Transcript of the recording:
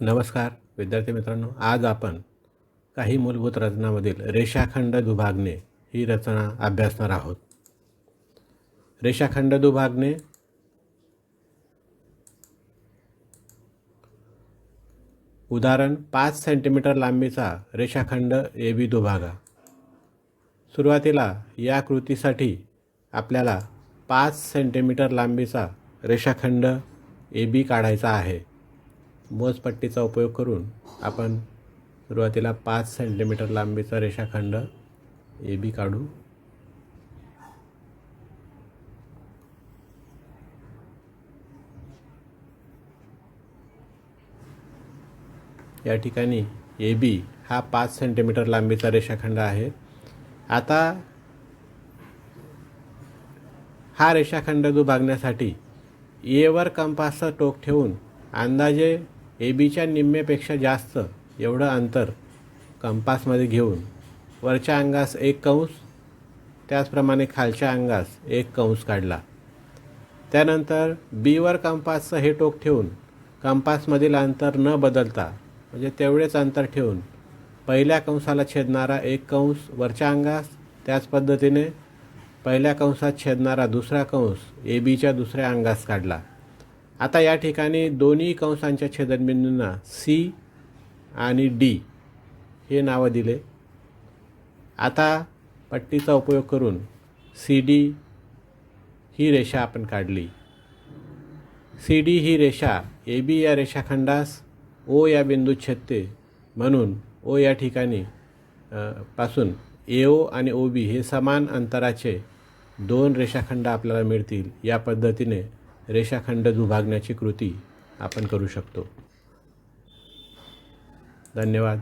नमस्कार विद्यार्थी मित्रांनो. आज आपण काही मूलभूत रचनामधील रेषाखंड दुभागणे ही रचना अभ्यासणार आहोत. रेषाखंड दुभागणे उदाहरण पाच सेंटीमीटर लांबीचा रेषाखंड ए बी दुभागा. सुरुवातीला या कृतीसाठी आपल्याला पाच सेंटीमीटर लांबीचा रेषाखंड ए बी काढायचा आहे. मोजपट्टीचा उपयोग करून आपण सुरुवातीला पाच सेंटीमीटर लांबीचा रेषाखंड ए बी काढू. या ठिकाणी ए बी हा पाच सेंटीमीटर लांबीचा रेषाखंड आहे. आता हा रेषाखंड दुभागण्यासाठी एवर कंपासचं टोक ठेवून अंदाजे ए बीच्या निम्मेपेक्षा जास्त एवढं अंतर कंपासमध्ये घेऊन वरच्या अंगास एक कंस त्याचप्रमाणे खालच्या अंगास एक कंस काढला. त्यानंतर बीवर कंपासचं हे टोक ठेवून कंपासमधील अंतर न बदलता म्हणजे तेवढेच अंतर ठेवून पहिल्या कंसाला छेदणारा एक कंस वरच्या अंगास त्याच पद्धतीने पहिल्या कंसात छेदणारा दुसरा कंस ए बीच्या दुसऱ्या अंगास काढला. आता या ठिकाणी दोन्ही कंसांच्या छेदनबिंदूंना सी आणि डी हे नावं दिले. आता पट्टीचा उपयोग करून सी डी ही रेषा आपण काढली. सी डी ही रेषा ए बी या रेषाखंडास ओ या बिंदूत छेदते म्हणून ओ या ठिकाणी पासून ए ओ आणि ओ बी हे समान अंतराचे दोन रेषाखंड आपल्याला मिळतील या पद्धतीने रेषाखंड दुभागण्याची कृती आपण करू शकतो. धन्यवाद.